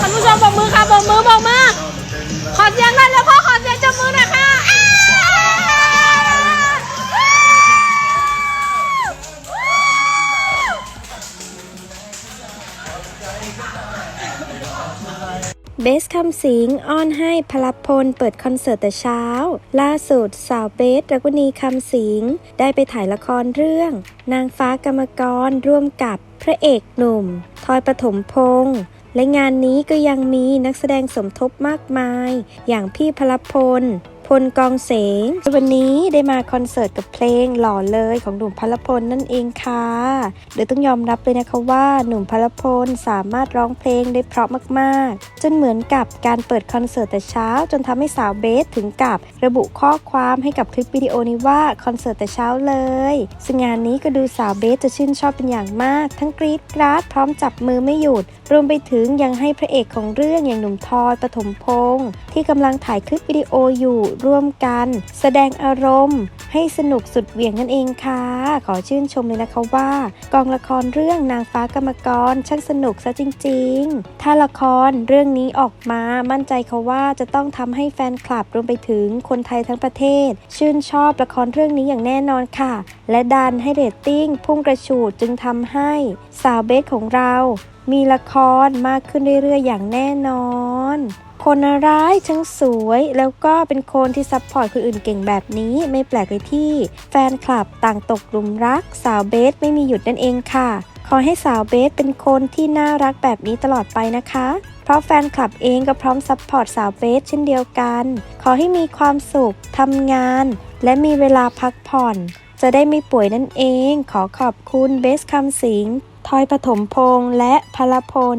ท่านผู้ชมบอกมือค่ะบอกมือบอกมือ ขอเสียงหน่อยแล้วพ่อขอเสียงจับมือหน่อยค่ะอ้าว เบสคำสิงอ้อนให้พลพลเปิดคอนเสิร์ตแต่เช้า ล่าสุดสาวเบสรักวณีคำสิงได้ไปถ่ายละครเรื่อง นางฟ้ากรรมกรร่วมกับพระเอกหนุ่มทอยปฐมพงษ์และงานนี้ก็ยังมีนักแสดงสมทบมากมาย อย่างพี่พลพล พลกองเสง วันนี้ได้มาคอนเสิร์ตกับเพลงหล่อเลยของหนุ่มพลพลนั่นเองค่ะโดยต้องยอมรับเลยนะคะว่าหนุ่มพลพลสามารถร้องเพลงได้เพราะมากๆ จนเหมือนกับการเปิดคอนเสิร์ตแต่เช้า จนทำให้สาวเบสถึงกับระบุข้อความให้กับคลิปวิดีโอนี้ว่าคอนเสิร์ตแต่เช้าเลย ซึ่งงานนี้ก็ดูสาวเบสจะชื่นชอบเป็นอย่างมาก ทั้งกรี๊ดกราดพร้อมจับมือไม่หยุด รวมไปถึงยังให้พระเอกของเรื่องอย่างหนุ่มทอยปฐมพงษ์ที่กำลังถ่ายคลิปวิดีโออยู่ร่วมกัน แสดงอารมณ์ ให้สนุกสุดเหวี่ยงนั่นเองค่ะ ขอชื่นชมเลยนะคะว่า กองละครเรื่องนางฟ้ากรรมกรช่างสนุกซะจริง ๆ ถ้าละครเรื่องนี้ออกมามั่นใจเขาว่าจะต้องทำให้แฟนคลับรวมไปถึงคนไทยทั้งประเทศ ชื่นชอบละครเรื่องนี้อย่างแน่นอนค่ะ และดันให้เรตติ้งพุ่งกระฉูดจึงทำให้สาวเบสของเรา มีละครมากขึ้นเรื่อยๆ อย่างแน่นอน คนร้ายทั้งสวย แล้วก็เป็นคนที่ซัพพอร์ตคนอื่นเก่งแบบนี้ไม่แปลกเลยที่ แฟนคลับต่างตกหลุมรัก สาวเบสไม่มีหยุดนั่นเองค่ะ ขอให้สาวเบสเป็นคนที่น่ารักแบบนี้ตลอดไปนะคะ เพราะแฟนคลับเองก็พร้อมซัพพอร์ตสาวเบสเช่นเดียวกัน ขอให้มีความสุขทำงาน และมีเวลาพักผ่อน จะได้ไม่ป่วยนั่นเอง ขอขอบคุณเบสคำสิงทอยปฐมพงษ์และพลพล